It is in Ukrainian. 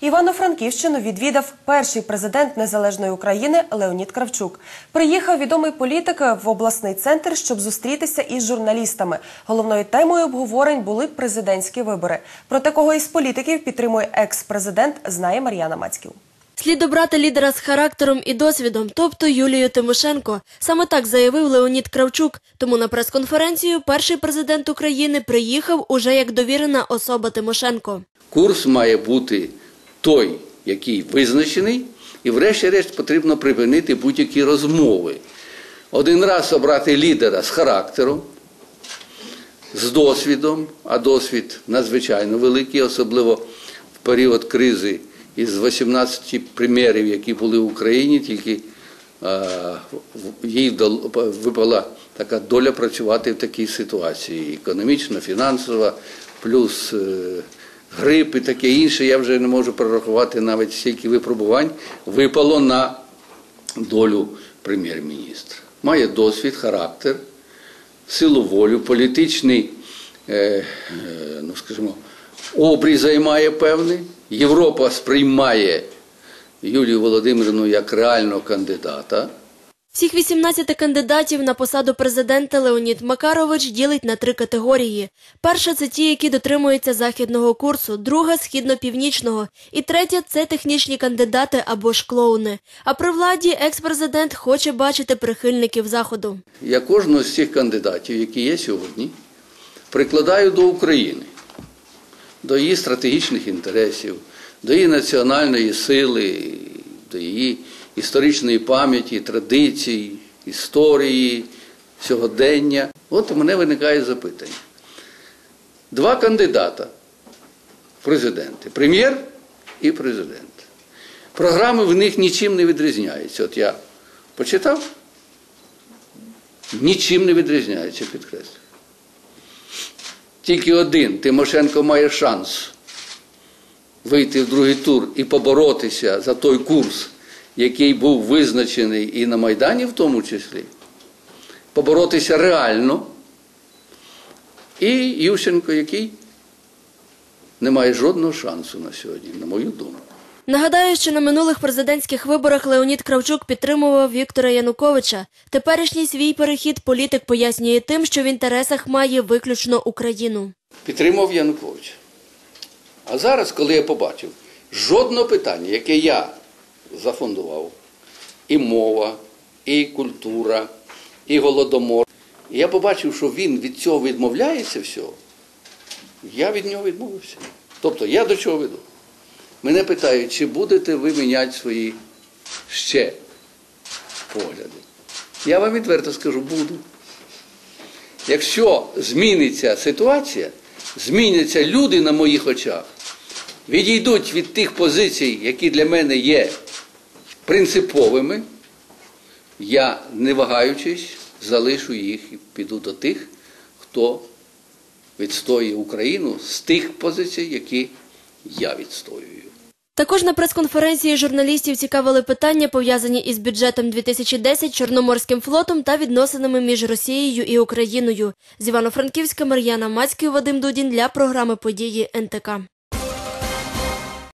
Івано-Франківщину відвідав перший президент незалежної України Леонід Кравчук. Приїхав відомий політик в обласний центр, щоб зустрітися із журналістами. Головною темою обговорень були президентські вибори. Проте кого із політиків підтримує екс-президент, знає Мар'яна Мацьків. Слід обрати лідера з характером і досвідом, тобто Юлію Тимошенко. Саме так заявив Леонід Кравчук. Тому на прес-конференцію перший президент України приїхав уже як довірена особа Тимошенко. Курс має бути той, який визначений, і врешті-решт потрібно припинити будь-які розмови. Один раз обрати лідера з характером, з досвідом, а досвід надзвичайно великий, особливо в період кризи із 18 прем'єрів, які були в Україні, тільки е, їй випала така доля працювати в такій ситуації. Економічно, фінансова, плюс е, грип і таке інше. Я вже не можу прорахувати навіть стільки випробувань випало на долю прем'єр-міністра. Має досвід, характер, силу волю, політичний, е, е, ну скажімо, обрій займає певний. Європа сприймає Юлію Володимирівну як реального кандидата. Всіх 18 кандидатів на посаду президента Леонід Макарович ділить на три категорії. Перша це ті, які дотримуються західного курсу, друга східно-північного, і третя це технічні кандидати або ж клоуни. А при владі екс-президент хоче бачити прихильників заходу. Я кожного з цих кандидатів, які є сьогодні, прикладаю до України, до її стратегічних інтересів, до її національної сили, до її історичної пам'яті, традицій, історії, сьогодення. От у мене виникає запитання. Два кандидата в президенти прем'єр і президент. Програми в них нічим не відрізняються. От я почитав, нічим не відрізняється, підкреслю. Тільки один Тимошенко має шанс вийти в другий тур і поборотися за той курс, який був визначений і на Майдані, в тому числі, поборотися реально. І Ющенко, який не має жодного шансу на сьогодні, на мою думку. Нагадаю, що на минулих президентських виборах Леонід Кравчук підтримував Віктора Януковича. Теперішній свій перехід політик пояснює тим, що в інтересах має виключно Україну. підтримав Януковича. А зараз, коли я побачив жодного питання, яке я зафондував, і мова, і культура, і голодомор, і я побачив, що він від цього відмовляється всього, я від нього відмовився. Тобто я до чого веду? Мене питають, чи будете ви міняти свої ще погляди. Я вам відверто скажу, буду. Якщо зміниться ситуація, зміняться люди на моїх очах, відійдуть від тих позицій, які для мене є принциповими, я, не вагаючись, залишу їх і піду до тих, хто відстоює Україну з тих позицій, які я відстоюю. Також на прес-конференції журналістів цікавили питання, пов'язані із бюджетом 2010, Чорноморським флотом та відносинами між Росією і Україною. З Івано-Франківська Мар'яна Мацький, Вадим Дудін для програми події НТК.